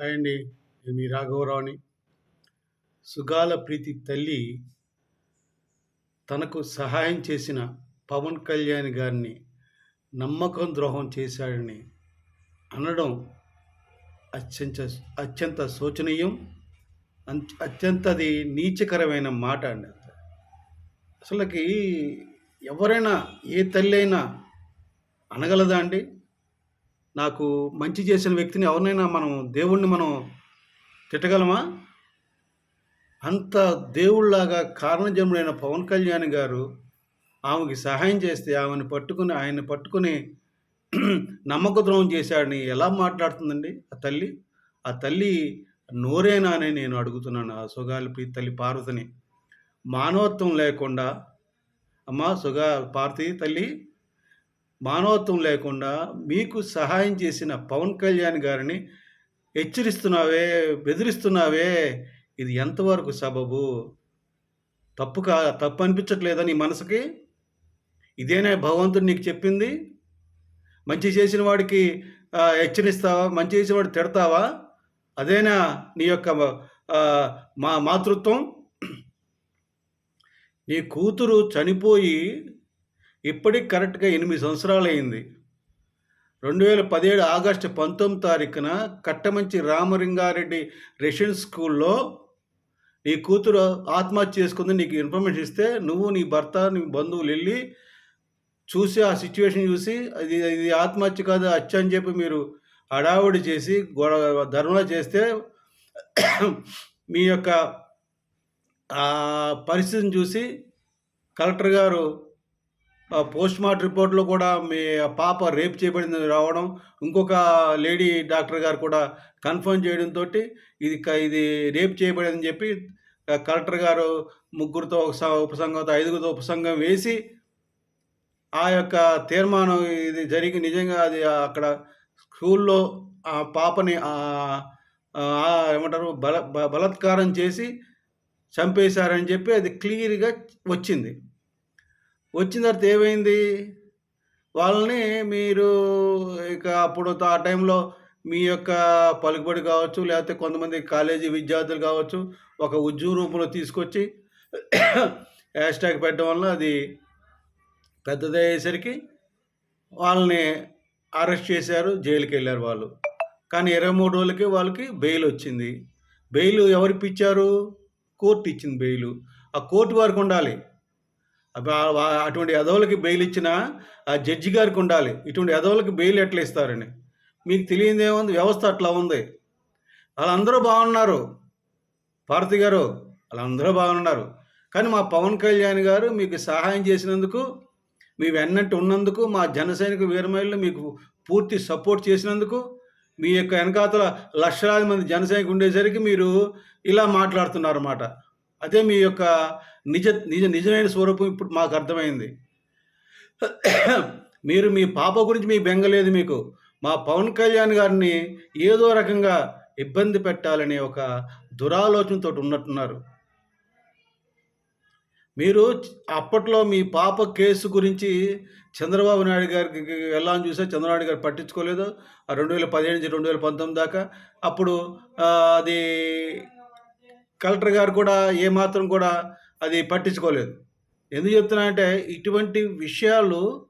Hi అండి నేను మీ రాఘవరావుని. సుగాల ప్రీతి తల్లి తనకు సహాయం చేసిన పవన్ కళ్యాణ్ గారిని నమ్మకం ద్రోహం చేశాడని అనడం అత్యంత అత్యంత శోచనీయం అత్యంత అది నీచకరమైన మాట అండి అసలుకి ఎవరైనా ఏ తల్లి అయినా అనగలదా అండి? నాకు మంచి చేసిన వ్యక్తిని ఎవరినైనా మనం దేవుణ్ణి మనం తిట్టగలమా? అంత దేవుళ్ళాగా కారణజన్ముడైన పవన్ కళ్యాణ్ గారు ఆమెకి సహాయం చేస్తే ఆమెను పట్టుకుని ఆయన్ని పట్టుకుని నమ్మకద్రోహం చేశాడని ఎలా మాట్లాడుతుందండి ఆ తల్లి? ఆ తల్లి నోరేనా అని నేను అడుగుతున్నాను ఆ సుగాలి తల్లి పార్వతిని. మానవత్వం లేకుండా అమ్మా సుగా పార్వతి తల్లి మానవత్వం లేకుండా మీకు సహాయం చేసిన పవన్ కళ్యాణ్ గారిని హెచ్చరిస్తున్నావే బెదిరిస్తున్నావే. ఇది ఎంతవరకు సబబు? తప్పు కా తప్పు అనిపించట్లేదా నీ మనసుకి? ఇదేనా భగవంతుడు నీకు చెప్పింది? మంచి చేసిన వాడికి హెచ్చరిస్తావా? మంచి చేసిన వాడు తిడతావా? అదేనా నీ యొక్క మా మాతృత్వం? నీ కూతురు చనిపోయి ఇప్పటికి కరెక్ట్గా ఎనిమిది సంవత్సరాలు అయింది రెండు వేల పదిహేడు ఆగస్టు పంతొమ్మిది తారీఖున కట్టమంచి రామలింగారెడ్డి రెసిడెన్స్ స్కూల్లో నీ కూతురు ఆత్మహత్య చేసుకుంది నీకు ఇన్ఫర్మేషన్ ఇస్తే నువ్వు నీ భర్త నీ బంధువులు వెళ్ళి చూసి ఆ సిచ్యువేషన్ చూసి అది ఇది ఆత్మహత్య కాదు హత్య అని చెప్పి మీరు హడావుడి చేసి గొడవ ధర్నా చేస్తే మీ యొక్క పరిస్థితిని చూసి కలెక్టర్ గారు పోస్ట్ మార్టం రిపోర్ట్లో కూడా మీ పాప రేప్ చేయబడింది రావడం ఇంకొక లేడీ డాక్టర్ గారు కూడా కన్ఫర్మ్ చేయడంతో ఇది ఇది రేప్ చేయబడిందని చెప్పి కలెక్టర్ గారు ముగ్గురితో ఒక ఉపసంగంతో ఉపసంఘంతో ఐదుగురితో ఉపసంఘం వేసి ఆ యొక్క తీర్మానం ఇది జరిగి నిజంగా అది అక్కడ స్కూల్లో ఆ పాపని ఏమంటారు బల బలత్కారం బలాత్కారం చేసి చంపేశారని చెప్పి అది క్లియర్గా వచ్చింది. వచ్చిన తర్వాత ఏమైంది? వాళ్ళని మీరు ఇక అప్పుడు ఆ టైంలో మీ యొక్క పలుకుబడి కావచ్చు లేకపోతే కొంతమంది కాలేజీ విద్యార్థులు కావచ్చు ఒక ఉద్యోగ రూపంలో తీసుకొచ్చి హ్యాష్ ట్యాగ్ పెట్టడం వల్ల అది పెద్దదయ్యేసరికి వాళ్ళని అరెస్ట్ చేశారు జైలుకి వెళ్ళారు వాళ్ళు. కానీ ఇరవై మూడు రోజులకి వాళ్ళకి బెయిల్ వచ్చింది. బెయిల్ ఎవరికి ఇచ్చారు? కోర్టు ఇచ్చింది బెయిల్. ఆ కోర్టు వారికి ఉండాలి. అటువంటి ఎదవులకి బెయిల్ ఇచ్చిన ఆ జడ్జి గారికి ఉండాలి. ఇటువంటి ఎదవులకి బెయిల్ ఎట్లా ఇస్తారని. మీకు తెలియదు ఏముంది వ్యవస్థ అట్లా ఉంది. వాళ్ళందరూ బాగున్నారు. భారతి గారు వాళ్ళందరూ బాగున్నారు. కానీ మా పవన్ కళ్యాణ్ గారు మీకు సహాయం చేసినందుకు మీ వెన్నట్టు ఉన్నందుకు మా జనసైనిక వీరమహిళలు మీకు పూర్తి సపోర్ట్ చేసినందుకు మీ యొక్క వెనకాతల లక్షలాది మంది జనసైనికులు ఉండేసరికి మీరు ఇలా మాట్లాడుతున్నారు అన్నమాట అదే మీ యొక్క నిజ నిజ నిజమైన స్వరూపం ఇప్పుడు మాకు అర్థమైంది. మీరు మీ పాప గురించి మీ బెంగలేదు మీకు. మా పవన్ కళ్యాణ్ గారిని ఏదో రకంగా ఇబ్బంది పెట్టాలనే ఒక దురాలోచనతో ఉన్నట్టున్నారు. మీరు అప్పట్లో మీ పాప కేసు గురించి చంద్రబాబు నాయుడు గారికి వెళ్ళాలని చూసే చంద్రబాబు గారు పట్టించుకోలేదు. ఆ రెండు వేల పదిహేను నుంచి రెండు వేల పంతొమ్మిది దాకా. అప్పుడు అది కలెక్టర్ గారు కూడా ఏమాత్రం కూడా అది పట్టించుకోలేదు. ఎందుకు చెప్తున్నా అంటే ఇటువంటి విషయాలు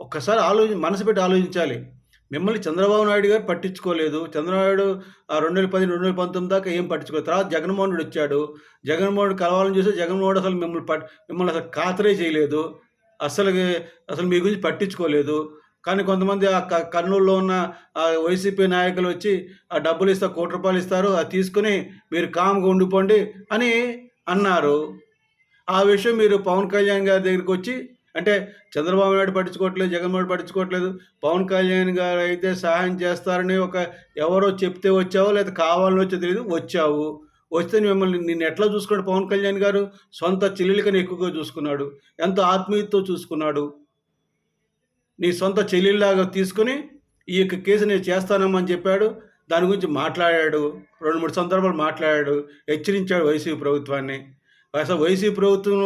ఒక్కసారి ఆలోచి మనసు పెట్టి ఆలోచించాలి. మిమ్మల్ని చంద్రబాబు నాయుడు గారు పట్టించుకోలేదు. చంద్రబాబు ఆ రెండు వేల పది రెండు వేల పంతొమ్మిది దాకా ఏం పట్టించుకోలేదు. తర్వాత జగన్మోహన్ రెడ్డి వచ్చాడు. జగన్మోహన్ రెడ్డి కలవాలని చూస్తే జగన్మోహన్ అసలు మిమ్మల్ని పట్ మిమ్మల్ని అసలు ఖాతరే చేయలేదు. అసలు అసలు మీ గురించి పట్టించుకోలేదు. కానీ కొంతమంది ఆ క- కర్నూలులో ఉన్న వైసీపీ నాయకులు వచ్చి ఆ డబ్బులు ఇస్తా కోటి రూపాయలు ఇస్తారు అది తీసుకుని మీరు కామ్గా ఉండిపోండి అని అన్నారు. ఆ విషయం మీరు పవన్ కళ్యాణ్ గారి దగ్గరికి వచ్చి అంటే చంద్రబాబు నాయుడు పట్టించుకోవట్లేదు జగన్మోహన్ పట్టించుకోవట్లేదు పవన్ కళ్యాణ్ గారు అయితే సహాయం చేస్తారని ఒక ఎవరో చెప్తే వచ్చావో లేదా కావాలని వచ్చో తెలియదు వచ్చావు. వస్తే మిమ్మల్ని నిన్ను ఎట్లా చూసుకున్నాడు పవన్ కళ్యాణ్ గారు? సొంత చెల్లెలికని ఎక్కువగా చూసుకున్నాడు. ఎంతో ఆత్మీయతతో చూసుకున్నాడు. నీ సొంత చెల్లెల్లాగా తీసుకుని ఈ యొక్క కేసు నేను చేస్తానమ్మని చెప్పాడు. దాని గురించి మాట్లాడాడు రెండు మూడు సందర్భాలు మాట్లాడాడు హెచ్చరించాడు వైసీపీ ప్రభుత్వాన్ని. అసలు వైసీపీ ప్రభుత్వం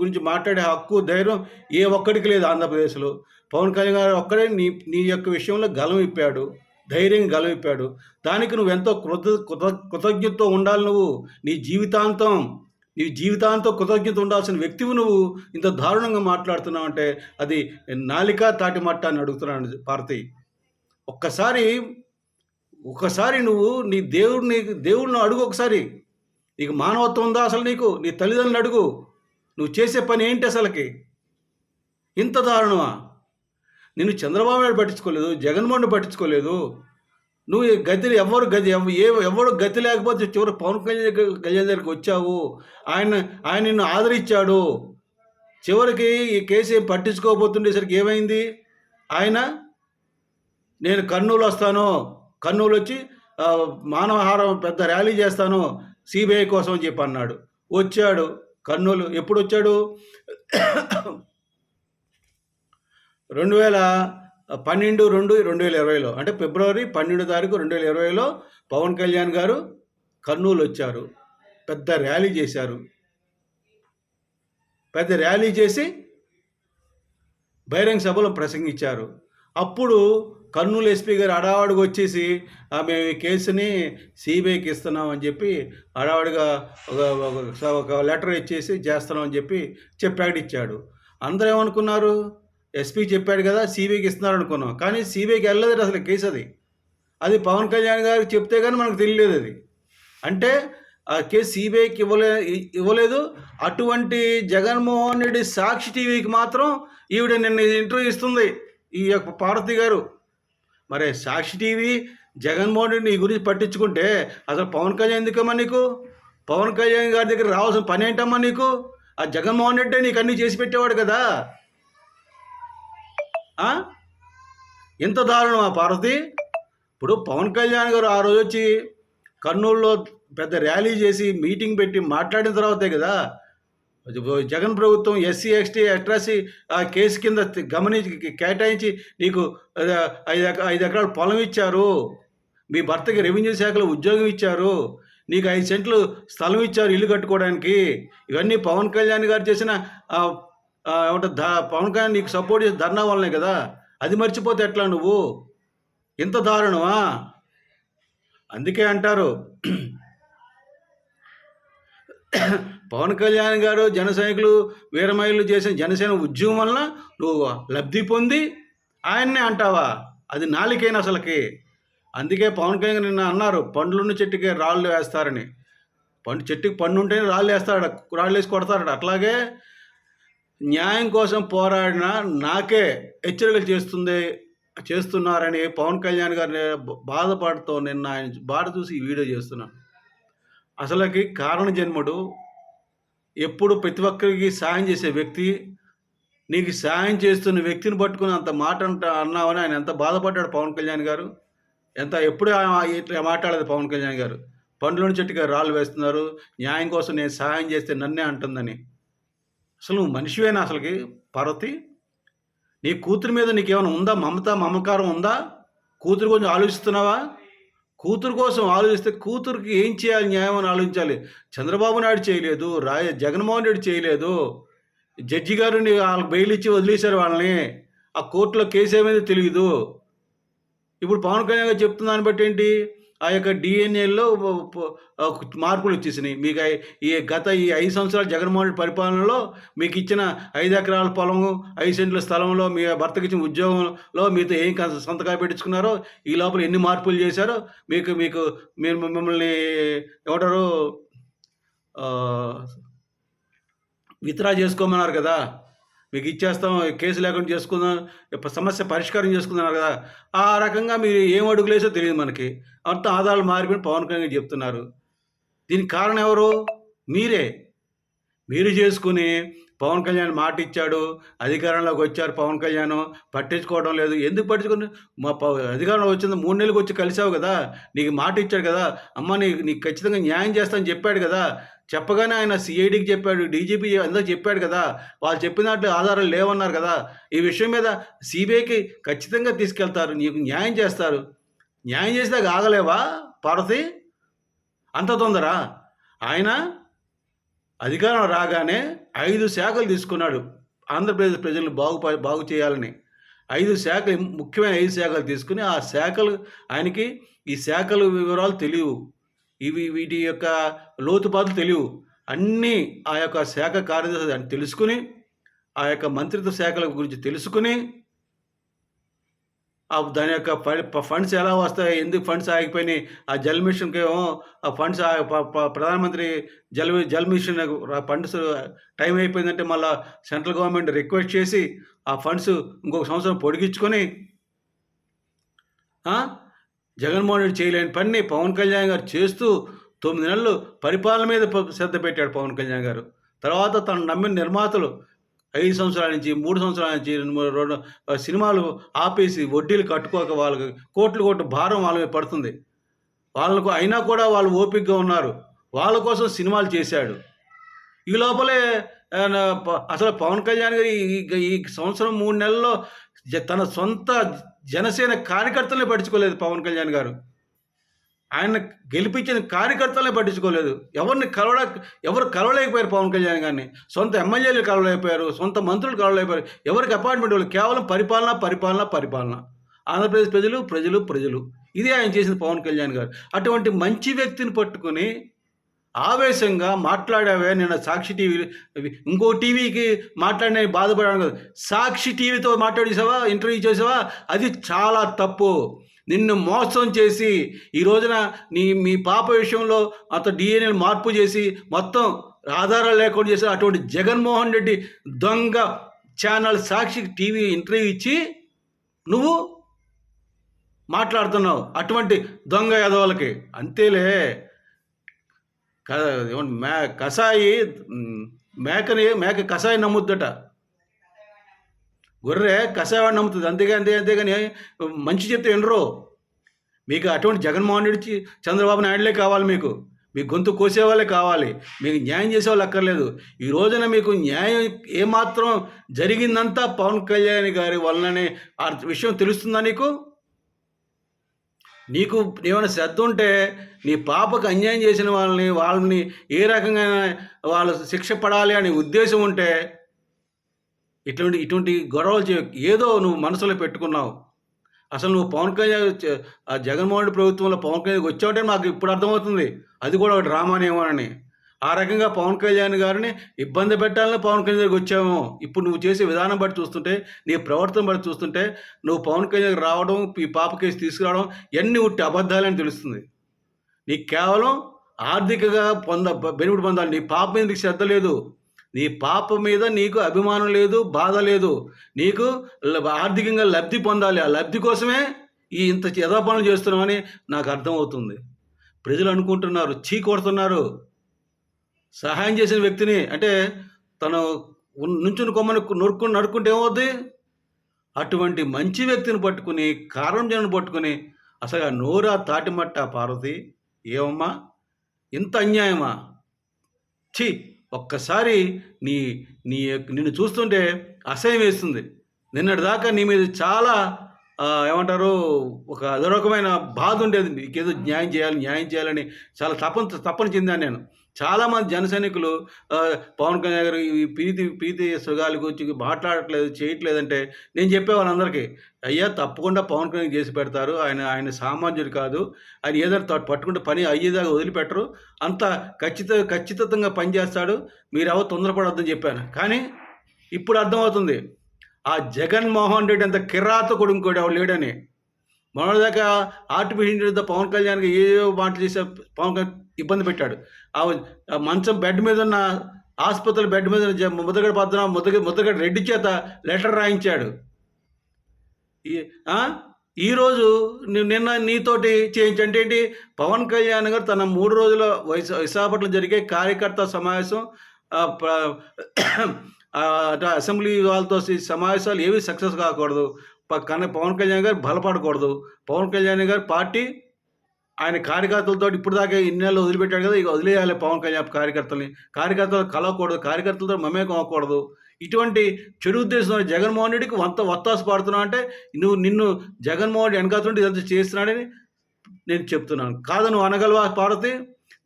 గురించి మాట్లాడే హక్కు ధైర్యం ఏ ఒక్కడికి లేదు ఆంధ్రప్రదేశ్లో. పవన్ కళ్యాణ్ గారు ఒక్కడే నీ నీ యొక్క విషయంలో గలం ఇప్పాడు ధైర్యంగా గలవిప్పాడు దానికి నువ్వు ఎంతో కృత కృత కృతజ్ఞతతో ఉండాలి నువ్వు. నీ జీవితాంతం నీ జీవితాంతం కృతజ్ఞత ఉండాల్సిన వ్యక్తివి నువ్వు. ఇంత దారుణంగా మాట్లాడుతున్నావు అంటే అది నాలిక తాటి మట్ట అని అడుగుతున్నాను భారతి ఒక్కసారి ఒకసారి నువ్వు నీ దేవుడిని దేవుడిని అడుగు ఒకసారి. నీకు మానవత్వం ఉందా అసలు నీకు? నీ తల్లిదండ్రులు అడుగు. నువ్వు చేసే పని ఏంటి అసలుకి? ఇంత దారుణమా? నేను చంద్రబాబు నాయుడు పట్టించుకోలేదు జగన్మోహన్ పట్టించుకోలేదు. నువ్వు ఈ గతి ఎవరు గతి ఏ ఎవరు గతి లేకపోతే చివరి పవన్ కళ్యాణ్ కళ్యాణ్ దగ్గరికి వచ్చావు. ఆయన ఆయన నిన్ను ఆదరించాడు. చివరికి ఈ కేసు ఏం పట్టించుకోబోతుండేసరికి ఏమైంది? ఆయన నేను కర్నూలు వస్తాను. కర్నూలు వచ్చి మానవహారం పెద్ద ర్యాలీ చేస్తాను సిబిఐ కోసం అని చెప్పి అన్నాడు. వచ్చాడు. కర్నూలు ఎప్పుడు వచ్చాడు రెండు వేల పన్నెండు రెండు రెండు వేల ఇరవైలో. అంటే ఫిబ్రవరి పన్నెండు తారీఖు రెండు వేల ఇరవైలో పవన్ కళ్యాణ్ గారు కర్నూలు వచ్చారు పెద్ద ర్యాలీ చేశారు. పెద్ద ర్యాలీ చేసి బహిరంగ సభలో ప్రసంగించారు. అప్పుడు కర్నూలు ఎస్పీ గారు అడావాడికి వచ్చేసి "ఆ, మేము ఈ కేసుని సిబిఐకి ఇస్తున్నాం అని చెప్పి అడావాడిగా ఒక ఒక- ఒక లెటర్ ఇచ్చేసి చేస్తున్నాం అని చెప్పి చెప్పాడు ఇచ్చాడు. అందరూ ఏమనుకున్నారు? ఎస్పీ చెప్పాడు కదా సిబిఐకి ఇస్తున్నారు అనుకున్నాం. కానీ సిబిఐకి వెళ్ళలేదు అసలు కేసు అది. అది పవన్ కళ్యాణ్ గారికి చెప్తే కానీ మనకు తెలియలేదు అది. అంటే ఆ కేసు సిబిఐకి ఇవ్వలే ఇవ్వలేదు. అటువంటి జగన్మోహన్ రెడ్డి సాక్షి టీవీకి మాత్రం ఈవిడ నిన్న ఇంటర్వ్యూ ఇస్తుంది. ఈ యొక్క పార్వతి గారు. మరి సాక్షి టీవీ జగన్మోహన్ రెడ్డి నీ గురించి పట్టించుకుంటే అసలు పవన్ కళ్యాణ్ ఎందుకమ్మా నీకు? పవన్ కళ్యాణ్ గారి దగ్గర రావాల్సిన పని ఏంటమ్మా నీకు? ఆ జగన్మోహన్ రెడ్డి నీకు అన్నీ చేసి పెట్టేవాడు కదా. ఎంత దారుణం ఆ పార్వతి? ఇప్పుడు పవన్ కళ్యాణ్ గారు ఆ రోజు వచ్చి కర్నూలులో పెద్ద ర్యాలీ చేసి మీటింగ్ పెట్టి మాట్లాడిన తర్వాతే కదా. జగన్ ప్రభుత్వం ఎస్సీ ఎస్టీ అట్రాసి ఆ కేసు కింద గమనించి కేటాయించి నీకు ఐదు ఐదు ఎకరాలు పొలం ఇచ్చారు. మీ భర్తకి రెవెన్యూ శాఖలో ఉద్యోగం ఇచ్చారు. నీకు ఐదు సెంట్లు స్థలం ఇచ్చారు ఇల్లు కట్టుకోవడానికి. ఇవన్నీ పవన్ కళ్యాణ్ గారు చేసిన ఆ, ధ పవన్ కళ్యాణ్ నీకు సపోర్ట్ చేసిన ధర్నా వల్లనే కదా. అది మర్చిపోతే ఎట్లా నువ్వు? ఇంత దారుణమా? అందుకే అంటారు. పవన్ కళ్యాణ్ గారు జన సైనికులు వీరమహిళలు చేసిన జనసేన ఉద్యమం వలన నువ్వు లబ్ధి పొంది ఆయన్నే అంటావా? అది నాలికైన అసలుకి. అందుకే పవన్ కళ్యాణ్ నిన్న అన్నారు పండ్లున్న చెట్టుకి రాళ్ళు వేస్తారని. పండు చెట్టుకి పండు ఉంటేనే రాళ్ళు వేస్తాడు రాళ్ళు వేసి కొడతాడు అట్లాగే న్యాయం కోసం పోరాడిన నాకే హెచ్చరికలు చేస్తుంది చేస్తున్నారని పవన్ కళ్యాణ్ గారిని బాధపడుతూ నిన్న ఆయన బాధ చూసి ఈ వీడియో చేస్తున్నాను అసలుకి కారణ జన్ముడు ఎప్పుడు ప్రతి ఒక్కరికి సాయం చేసే వ్యక్తి నీకు సాయం చేస్తున్న వ్యక్తిని పట్టుకుని అంత మాట అంట అన్నావని ఆయన ఎంత బాధపడ్డాడు పవన్ కళ్యాణ్ గారు? ఎంత ఎప్పుడు ఇట్లా మాట్లాడదు పవన్ కళ్యాణ్ గారు? పండ్లను చెట్టుగా రాళ్ళు వేస్తున్నారు న్యాయం కోసం నేను సహాయం చేస్తే నన్నే అంటుందని. అసలు నువ్వు మనిషివేనా అసలుకి పార్వతి? నీ కూతురు మీద నీకేమైనా ఉందా మమత మమకారం ఉందా? కూతురు కొంచెం ఆలోచిస్తున్నావా? కూతురు కోసం ఆలోచిస్తే కూతురికి ఏం చేయాలి న్యాయం అని ఆలోచించాలి. చంద్రబాబు నాయుడు చేయలేదు రాయ జగన్మోహన్ రెడ్డి చేయలేదు. జడ్జి గారిని వాళ్ళకి బెయిల్ ఇచ్చి వదిలేశారు వాళ్ళని. ఆ కోర్టులో కేసు ఏమైందో తెలియదు ఇప్పుడు పవన్ కళ్యాణ్ గారు చెప్తున్న దాన్ని బట్టి ఏంటి? ఆ యొక్క డిఎన్ఏలో మార్పులు వచ్చేసినాయి. మీకు ఈ గత ఈ ఐదు సంవత్సరాల జగన్మోహన్ రెడ్డి పరిపాలనలో మీకు ఇచ్చిన ఐదు ఎకరాల పొలము ఐదు సెంట్ల స్థలంలో మీ భర్తకి ఇచ్చిన ఉద్యోగంలో మీతో ఏం క- సంతకాలు పెట్టించుకున్నారో ఈ లోపల ఎన్ని మార్పులు చేశారో మీకు మీకు మీరు మిమ్మల్ని ఎవడరు విత్డ్రా చేసుకోమన్నారు కదా. మీకు ఇచ్చేస్తాం కేసు లేకుండా చేసుకుందాం సమస్య పరిష్కారం చేసుకుందాం కదా. ఆ రకంగా మీరు ఏం అడుగులేసో తెలియదు మనకి. అంత ఆధారాలు మారిపోయిన పవన్ కళ్యాణ్ చెప్తున్నారు. దీనికి కారణం ఎవరు? మీరే. మీరు చేసుకుని పవన్ కళ్యాణ్ మాట ఇచ్చాడు అధికారంలోకి వచ్చారు పవన్ కళ్యాణ్ పట్టించుకోవడం లేదు. ఎందుకు పట్టించుకుని మా ప అధికారంలో వచ్చింది మూడు నెలలకు వచ్చి కలిసావు కదా నీకు మాట ఇచ్చాడు కదా అమ్మ నీకు నీకు ఖచ్చితంగా న్యాయం చేస్తానని చెప్పాడు కదా చెప్పగానే ఆయన సిఐడికి చెప్పాడు డీజీపీ అందరూ చెప్పాడు కదా వాళ్ళు చెప్పినట్లు ఆధారాలు లేవన్నారు కదా ఈ విషయం మీద సిబిఐకి ఖచ్చితంగా తీసుకెళ్తారు నీకు న్యాయం చేస్తారు. న్యాయం చేసినాక ఆగలేవా పార్వతి? అంత తొందర? ఆయన అధికారం రాగానే ఐదు శాఖలు తీసుకున్నాడు ఆంధ్రప్రదేశ్ ప్రజలను బాగు బాగు చేయాలని. ఐదు శాఖలు ముఖ్యమైన ఐదు శాఖలు తీసుకుని ఆ శాఖలు ఆయనకి ఈ శాఖల వివరాలు తెలియవు. ఇవి వీటి యొక్క లోతుపాతులు తెలియవు. అన్నీ ఆ యొక్క శాఖ కార్యదర్శి అని తెలుసుకుని ఆ యొక్క మంత్రిత్వ శాఖల గురించి తెలుసుకుని ఆ దాని యొక్క ఫ- ఫండ్స్ ఎలా వస్తాయి ఎందుకు ఫండ్స్ ఆగిపోయినాయి ఆ జల్ మిషన్కి ఏమో ఆ ఫండ్స్ ఆ ప్రధానమంత్రి Jal Jal mission funds time అయిపోయిందంటే మళ్ళీ సెంట్రల్ గవర్నమెంట్ రిక్వెస్ట్ చేసి ఆ ఫండ్స్ ఇంకొక సంవత్సరం పొడిగించుకొని జగన్మోహన్ రెడ్డి చేయలేని పని పవన్ కళ్యాణ్ గారు చేస్తూ తొమ్మిది నెలలు పరిపాలన మీద శ్రద్ధ పెట్టాడు పవన్ కళ్యాణ్ గారు. తర్వాత తను నమ్మిన నిర్మాతలు ఐదు సంవత్సరాల నుంచి మూడు సంవత్సరాల నుంచి రెండు మూడు రెండు సినిమాలు ఆపేసి వడ్డీలు కట్టుకోక వాళ్ళకి కోట్లు కోట్ల భారం వాళ్ళ మీద పడుతుంది. వాళ్ళకు అయినా కూడా వాళ్ళు ఓపికగా ఉన్నారు. వాళ్ళ కోసం సినిమాలు చేశాడు. ఈ లోపలే ప- అసలు పవన్ కళ్యాణ్ గారు ఈ సంవత్సరం మూడు నెలల్లో తన సొంత జనసేన కార్యకర్తలనే పట్టించుకోలేదు పవన్ కళ్యాణ్ గారు. ఆయన గెలిపించిన కార్యకర్తలనే పట్టించుకోలేదు. ఎవరిని కలవడ ఎవరు కలవలేకపోయారు పవన్ కళ్యాణ్ గారిని. సొంత ఎమ్మెల్యేలు కలవలేకపోయారు సొంత మంత్రులు కలవలేకపోయారు. ఎవరికి అపాయింట్మెంట్ వాళ్ళు కేవలం పరిపాలన పరిపాలన పరిపాలన. ఆంధ్రప్రదేశ్ ప్రజలు ప్రజలు ప్రజలు. ఇదే ఆయన చేసింది పవన్ కళ్యాణ్ గారు. అటువంటి మంచి వ్యక్తిని పట్టుకొని ఆవేశంగా మాట్లాడావే నిన్న సాక్షి టీవీ ఇంకో టీవీకి మాట్లాడిన బాధపడాను కదా. సాక్షి టీవీతో మాట్లాడేసావా? ఇంటర్వ్యూ చేసావా? అది చాలా తప్పు. నిన్ను మోసం చేసి ఈ రోజున నీ మీ పాప విషయంలో అతను డిఎన్ఏ మార్పు చేసి మొత్తం ఆధారాలు లేకుండా చేసి అటువంటి జగన్మోహన్ రెడ్డి దొంగ ఛానల్ సాక్షి టీవీ ఇంటర్వ్యూ ఇచ్చి నువ్వు మాట్లాడుతున్నావు అటువంటి దొంగ యదవులకి. అంతేలే. మే కషాయి మేకని మేక కషాయి నమ్ముద్దట. గొర్రె కషాయవాడు నమ్ముతుంది. అంతేగా అంతే అంతేగాని మంచి చెప్తే వినరు. మీకు అటువంటి జగన్మోహన్ రెడ్డి చంద్రబాబు నాయుడులే కావాలి మీకు. మీ గొంతు కోసేవాళ్ళే కావాలి. మీకు న్యాయం చేసేవాళ్ళు అక్కర్లేదు. ఈ రోజున మీకు న్యాయం ఏమాత్రం జరిగిందంతా పవన్ కళ్యాణ్ గారి వలననే ఆ విషయం తెలుస్తుందా నీకు? నీకు ఏమైనా శ్రద్ధ ఉంటే నీ పాపకు అన్యాయం చేసిన వాళ్ళని వాళ్ళని ఏ రకంగా వాళ్ళు శిక్ష పడాలి అనే ఉద్దేశం ఉంటే ఇటువంటి ఇటువంటి గొడవలు చే ఏదో నువ్వు మనసులో పెట్టుకున్నావు. అసలు నువ్వు పవన్ కళ్యాణ్ ఆ జగన్మోహన్ రెడ్డి ప్రభుత్వంలో పవన్ కళ్యాణ్ వచ్చావంటే నాకు ఇప్పుడు అర్థమవుతుంది. అది కూడా ఒక డ్రామానేమోనని ఆ రకంగా పవన్ కళ్యాణ్ గారిని ఇబ్బంది పెట్టాలని పవన్ కళ్యాణ్ గారికి వచ్చాము. ఇప్పుడు నువ్వు చేసే విధానం బట్టి చూస్తుంటే నీ ప్రవర్తన బట్టి చూస్తుంటే నువ్వు పవన్ కళ్యాణ్ రావడం ఈ పాప కేసు తీసుకురావడం ఇవన్నీ ఉట్టి అబద్ధాలని తెలుస్తుంది. నీకు కేవలం ఆర్థికంగా పొంద బెనిఫిట్ పొందాలి. నీ పాప మీద నీకు శ్రద్ధ లేదు. నీ పాప మీద నీకు అభిమానం లేదు బాధ లేదు. నీకు ఆర్థికంగా లబ్ధి పొందాలి. ఆ లబ్ధి కోసమే ఈ ఇంత యథా పనులు చేస్తున్నామని నాకు అర్థమవుతుంది. ప్రజలు అనుకుంటున్నారు చీ కొడుతున్నారు. సహాయం చేసిన వ్యక్తిని అంటే తను నుంచుని కొమ్మని నొరుక్కుని నడుక్కుంటే ఏమవుద్ది? అటువంటి మంచి వ్యక్తిని పట్టుకుని కారణం జనం పట్టుకుని అసలు నోరా తాటిమట్ట పార్వతి ఏమమ్మా? ఇంత అన్యాయమా? ఛీ! ఒక్కసారి నీ నీ యొక్క- నిన్ను చూస్తుంటే అసహ్యం వేస్తుంది. నిన్నటి దాకా నీ మీద చాలా ఏమంటారు ఒక అదొరకమైన బాధ ఉండేది. నీకేదో న్యాయం చేయాలి న్యాయం చేయాలని చాలా తపన తపన చెందాను నేను. చాలామంది జన సైనికులు పవన్ కళ్యాణ్ గారు ఈ ప్రీతి ప్రీతి సుగాలి గురించి మాట్లాడట్లేదు చేయట్లేదంటే నేను చెప్పే వాళ్ళందరికీ అయ్యా తప్పకుండా పవన్ కళ్యాణ్ చేసి పెడతారు ఆయన ఆయన సామాన్యుడు కాదు ఆయన ఏదైనా త- పట్టుకుంటే పని అయ్యేదాకా వదిలిపెట్టరు అంత ఖచ్చిత ఖచ్చితంగా పనిచేస్తాడు మీరు ఎవరు తొందరపడొద్దని చెప్పాను. కానీ ఇప్పుడు అర్థమవుతుంది ఆ జగన్మోహన్ రెడ్డి అంత కిరాతకుడు ఇంకోటి ఎవరు లేడని. మొన్నటిదాకా ఆర్టిఫిషియల్ పవన్ కళ్యాణ్కి ఏ మాటలు చేసే పవన్ కళ్యాణ్ ఇబ్బంది పెట్టాడు. మంచం బెడ్ మీద ఉన్న ఆసుపత్రి బెడ్ మీద ముద్దగడ పద్మ ముద్దగ ముద్దగడ రెడ్డి చేత లెటర్ రాయించాడు. ఈ ఈరోజు నిన్న నీతోటి చేయించంటే ఏంటి? పవన్ కళ్యాణ్ గారు తన మూడు రోజుల వైసా విశాఖపట్నం జరిగే కార్యకర్త సమావేశం అసెంబ్లీ వాళ్ళతో సమావేశాలు ఏవి సక్సెస్ కాకూడదు. ప- కానీ పవన్ కళ్యాణ్ గారు బలపడకూడదు. పవన్ కళ్యాణ్ గారు పార్టీ ఆయన కార్యకర్తలతో ఇప్పుడు దాకా ఇన్ని నెలలు వదిలిపెట్టాడు కదా ఇక వదిలేయాలి పవన్ కళ్యాణ్ కార్యకర్తల్ని. కార్యకర్తలు కలవకూడదు కార్యకర్తలతో మమేకం అవ్వకూడదు. ఇటువంటి చెడు ఉద్దేశంతో జగన్మోహన్ రెడ్డికి వంత వత్తాసు పాడుతున్నావు అంటే నువ్వు నిన్ను జగన్మోహన్ రెడ్డి వెనకాతుంటే ఇదంతా చేస్తున్నాడని నేను చెప్తున్నాను. కాదు నువ్వు అనగలవా పార్వతి?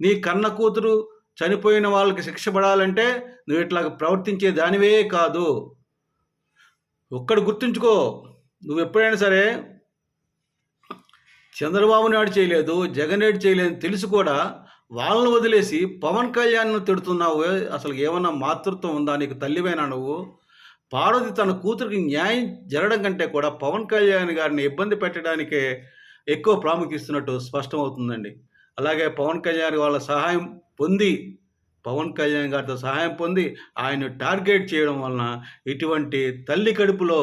నీ కన్న కూతురు చనిపోయిన వాళ్ళకి శిక్ష పడాలంటే నువ్వు ఇట్లా ప్రవర్తించే దానివే కాదు. ఒక్కడు గుర్తుంచుకో నువ్వు ఎప్పుడైనా సరే చంద్రబాబు నాయుడు చేయలేదు జగన్ రెడ్డి చేయలేదు అని తెలిసి కూడా వాళ్ళని వదిలేసి పవన్ కళ్యాణ్ను తిడుతున్నావు. అసలు ఏమన్నా మాతృత్వం ఉందా నీకు తల్లివైనా నువ్వు? పార్వతి తన కూతురికి న్యాయం జరగడం కంటే కూడా పవన్ కళ్యాణ్ గారిని ఇబ్బంది పెట్టడానికే ఎక్కువ ప్రాముఖ్యస్తున్నట్టు స్పష్టమవుతుందండి. అలాగే పవన్ కళ్యాణ్ వాళ్ళ సహాయం పొంది పవన్ కళ్యాణ్ గారితో సహాయం పొంది ఆయన టార్గెట్ చేయడం వలన ఇటువంటి తల్లి కడుపులో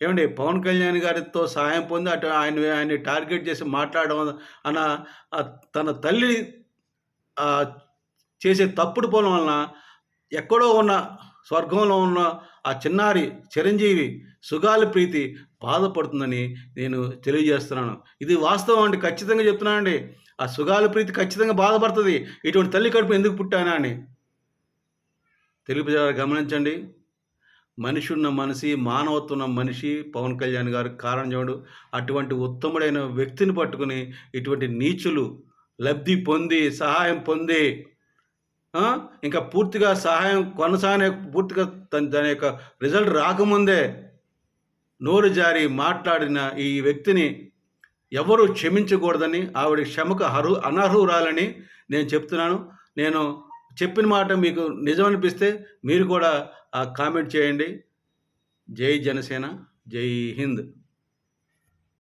ఏమండి పవన్ కళ్యాణ్ గారితో సహాయం పొంది అటు ఆయన ఆయన్ని టార్గెట్ చేసి మాట్లాడడం అన్న తన తల్లి చేసే తప్పుడు పనుల వలన ఎక్కడో ఉన్న స్వర్గంలో ఉన్న ఆ చిన్నారి చిరంజీవి సుగాలి ప్రీతి బాధపడుతుందని నేను తెలియజేస్తున్నాను. ఇది వాస్తవం అండి ఖచ్చితంగా చెప్తున్నానండి ఆ సుగాలి ప్రీతి ఖచ్చితంగా బాధపడుతుంది. ఇటువంటి తల్లి కడుపు ఎందుకు పుట్టానా అని తెలుగు గమనించండి. మనిషి ఉన్న మనిషి మానవత్వం ఉన్న మనిషి పవన్ కళ్యాణ్ గారు కారణం చూడు అటువంటి ఉత్తముడైన వ్యక్తిని పట్టుకుని ఇటువంటి నీచులు లబ్ధి పొంది సహాయం పొంది ఇంకా పూర్తిగా సహాయం కొనసాగనే పూర్తిగా తన దాని యొక్క రిజల్ట్ రాకముందే నోరు జారి మాట్లాడిన ఈ వ్యక్తిని ఎవరు క్షమించకూడదని ఆవిడ క్షమకు అర్హు అనర్హురాలని నేను చెప్తున్నాను. నేను చెప్పిన మాట మీకు నిజమనిపిస్తే మీరు కూడా కామెంట్ చేయండి. జై జనసేన జై హింద్.